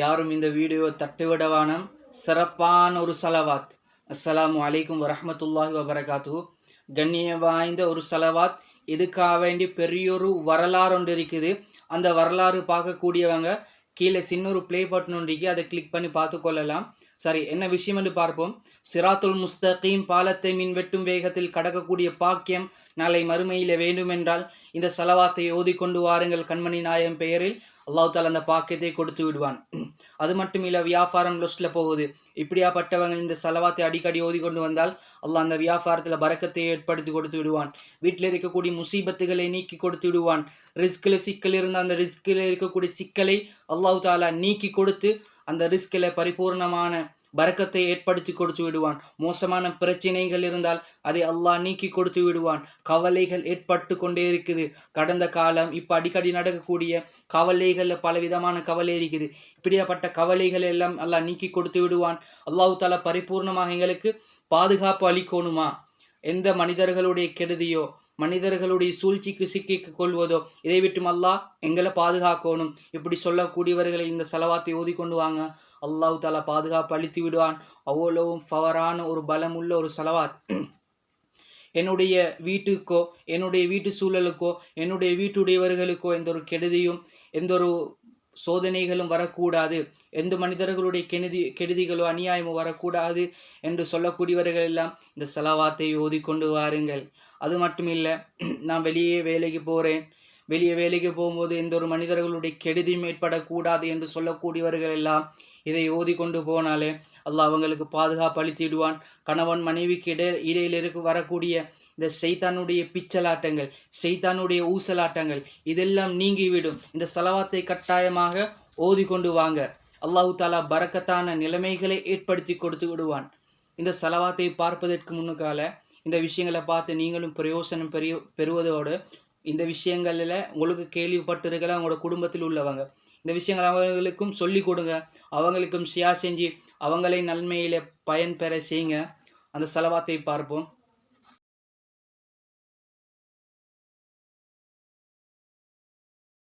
யாரும் இந்த வீடியோ தட்டுவிடவானம். சிறப்பான ஒரு சலவாத். அஸ்லாம் அலைக்கும் வரமத்துல்லாஹி வபரகாத்து கண்ணிய வாய்ந்த ஒரு சலவாத். இதுக்காக வேண்டி பெரியொரு வரலாறு ஒன்று இருக்குது. அந்த வரலாறு பார்க்கக்கூடியவங்க கீழே சின்ன ஒரு ப்ளே பட்டன் ஒன்று இருக்கு. அதை கிளிக் பண்ணி பார்த்து கொள்ளலாம் சரி என்ன விஷயம் என்று பார்ப்போம். சிராத்துல் முஸ்தகீம் பாலத்தை மின்வெட்டும் வேகத்தில் கடக்கக்கூடிய பாக்கியம் நாளை மறுமையில் வேண்டுமென்றால் இந்த செலவாத்தை ஓதிக்கொண்டு வாருங்கள் கண்மணி நாயகம் பெயரில். அல்லாஹ் தாலா அந்த பாக்கியத்தை கொடுத்து விடுவான். அது மட்டும் இல்லை வியாபாரம் லொஸ்டில் போகுது. இப்படியாப்பட்டவங்க இந்த செலவாத்தை அடிக்கடி ஓதிக்கொண்டு வந்தால் அல்லாஹ் அந்த வியாபாரத்தில் பறக்கத்தை ஏற்படுத்தி கொடுத்து விடுவான். வீட்டில் இருக்கக்கூடிய முசீபத்துகளை நீக்கி கொடுத்து விடுவான். ரிஸ்கில் சிக்கல் இருந்த அந்த ரிஸ்கில் இருக்கக்கூடிய சிக்கலை அல்லாஹு தாலா நீக்கி கொடுத்து அந்த ரிஸ்கில் பரிபூர்ணமான பறக்கத்தை ஏற்படுத்தி கொடுத்து விடுவான். மோசமான பிரச்சனைகள் இருந்தால் அதை அல்லாஹ் நீக்கி கொடுத்து விடுவான். கவலைகள் ஏற்பட்டு கொண்டே இருக்குது. கடந்த காலம் இப்போ அடிக்கடி நடக்கக்கூடிய கவலைகளில் பல விதமான கவலை இருக்குது. இப்படியாப்பட்ட கவலைகள் எல்லாம் அல்லாஹ் நீக்கி கொடுத்து விடுவான். அல்லாஹு தாலா பரிபூர்ணமாக எங்களுக்கு பாதுகாப்பு அளிக்கணுமா? எந்த மனிதர்களுடைய கெடுதியோ மனிதர்களுடைய சூழ்ச்சிக்கு சிக்கிக் கொள்வதோ இதை விட்டும் அல்லாஹ் எங்களை பாதுகாக்கணும். இப்படி சொல்லக்கூடியவர்களை இந்த செலவாத்தை ஓதிக்கொண்டு வாங்க. அல்லாஹ் தாலா பாதுகாப்பு அளித்து விடுவான். அவ்வளவும் ஃபவரான ஒரு பலமுள்ள ஒரு செலவாத். என்னுடைய வீட்டுக்கோ என்னுடைய வீட்டு சூழலுக்கோ என்னுடைய வீட்டுடையவர்களுக்கோ எந்த ஒரு கெடுதியும் எந்த ஒரு சோதனைகளும் வரக்கூடாது. எந்த மனிதர்களுடைய கெடுதி கெடுதிகளோ அநியாயமோ வரக்கூடாது என்று சொல்லக்கூடியவர்கள் எல்லாம் இந்த செலவாத்தை ஓதிக்கொண்டு வாருங்கள். அது மட்டும் இல்லை நான் வெளியே வேலைக்கு போகிறேன் வெளியே வேலைக்கு போகும்போது எந்த ஒரு மனிதர்களுடைய கெடுதியும் ஏற்படக்கூடாது என்று சொல்லக்கூடியவர்கள் எல்லாம் இதை ஓதிக்கொண்டு போனாலே அல்லாஹ் அவங்களுக்கு பாதுகாப்பு அளித்திடுவான். கணவன் மனைவிக்கு இடை இடையில் இருக்க வரக்கூடிய இந்த செய்தானுடைய பிச்சலாட்டங்கள் செய்தானுடைய ஊசலாட்டங்கள் இதெல்லாம் நீங்கிவிடும். இந்த செலவாத்தை கட்டாயமாக ஓதிக்கொண்டு வாங்க. அல்லாஹு தாலா பறக்கத்தான நிலைமைகளை ஏற்படுத்தி கொடுத்து விடுவான். இந்த செலவாத்தை பார்ப்பதற்கு முன்னுக்கால இந்த விஷயங்களை பார்த்து நீங்களும் பிரயோசனம் பெரிய பெறுவதோடு இந்த விஷயங்களில் உங்களுக்கு கேள்விப்பட்டிருக்கலாம் உங்களோட குடும்பத்தில் உள்ளவங்க. இந்த விஷயங்கள் அவங்களுக்கும் சொல்லி கொடுங்க. அவங்களுக்கும் ஷியா செஞ்சு அவங்களை நன்மையில் பயன் பெற செய்யுங்க. அந்த செலவாத்தை பார்ப்போம்.